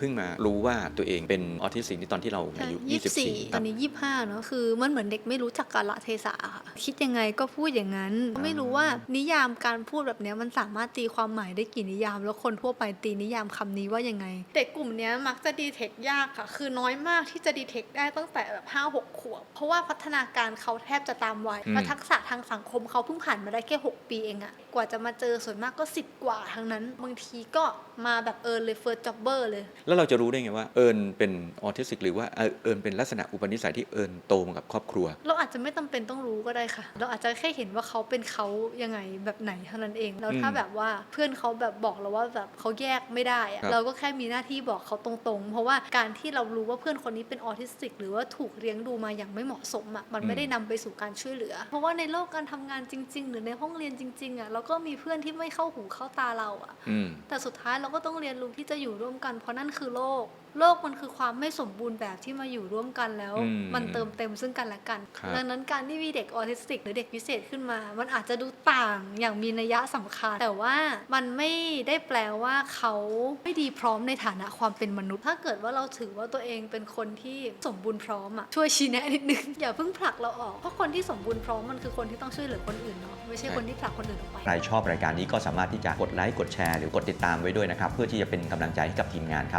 เพิ่งมารู้ว่าตัวเองเป็นออทิสติกนี่ตอนที่เราอายุยี่สิบสี่24 ตอนนี้ยี่ห้าเนาะคือมันเหมือนเด็กไม่รู้จักกาลเทศะค่ะคิดยังไงก็พูดอย่างนั้น ไม่รู้ว่านิยามการพูดแบบเนี้ยมันสามารถตีความหมายได้กี่นิยาม แล้วคนทั่วไปตีนิยามคำนี้ว่ายังไง เด็กกลุ่มเนี้ยมักจะดีเทคยากค่ะ คือน้อยมากที่จะดีเทคได้ตั้งแต่แบบห้าหกขวบ เพราะว่าพัฒนาการเขาแทบจะตามวัยอืมและทักษะทางสังคมเขาเพิ่งผ่านมาได้แค่ 6 ปีเองอะกว่าจะมาเจอส่วนมากก็ 10 กว่าทั้งนั้นบางทีก็มาแบบเออเลยเฟิร์สจ็อบเบอร์เลยแล้วเราจะรู้ได้ไงว่าเอิญเป็นออทิสติกหรือว่าเอ่อเอิญเป็นลักษณะอุปนิสัยที่เอิญโตมากับครอบครัว เราอาจจะไม่จำเป็นต้องรู้ก็ได้ค่ะ เราอาจจะแค่เห็นว่าเขาเป็นเขายังไงแบบไหนเท่านั้นเอง แล้วถ้าอืมแบบว่าเพื่อนเขาแบบบอกเราว่าแบบเขาแยกไม่ได้อะครับเราก็แค่มีหน้าที่บอกเขาตรงๆ เพราะว่าการที่เรารู้ว่าเพื่อนคนนี้เป็นออทิสติก หรือว่าถูกเลี้ยงดูมาอย่างไม่เหมาะสมอะมันไม่ได้นำไปสู่การช่วยเหลือ เพราะว่าในโลกการทำงานจริง ๆ หรือในห้องเรียนจริงๆอะเราก็มีเพื่อนที่ไม่เข้าหูเข้าตาเราอะอืมแต่สุดท้ายเราก็ต้องเรียนรู้ที่จะอยู่ร่วมกันเพราะนั่นคือโลก โลกมันคือความไม่สมบูรณ์แบบที่มาอยู่ร่วมกันแล้ว อืมมันเติมเต็มซึ่งกันและกัน ครับ ดังนั้นการที่มีเด็กออทิสติก หรือเด็กพิเศษขึ้นมา มันอาจจะดูต่างอย่างมีนัยยะสำคัญ แต่ว่ามันไม่ได้แปลว่าเขาไม่ดีพร้อมในฐานะความเป็นมนุษย์ ถ้าเกิดว่าเราถือว่าตัวเองเป็นคนที่สมบูรณ์พร้อมอะช่วยชี้แนะนิดนึง อย่าเพิ่งผลักเราออกเพราะคนที่สมบูรณ์พร้อมมันคือคนที่ต้องช่วยเหลือคนอื่นเนาะไม่ใช่คนที่ผลักคนอื่นออกไป ใครชอบรายการนี้ก็สามารถที่จะกดไลค์กดแชร์หรือกดติดตามไว้ด้วยนะครับ เพื่อที่จะเป็นกำลังใจให้กับทีมงานครับ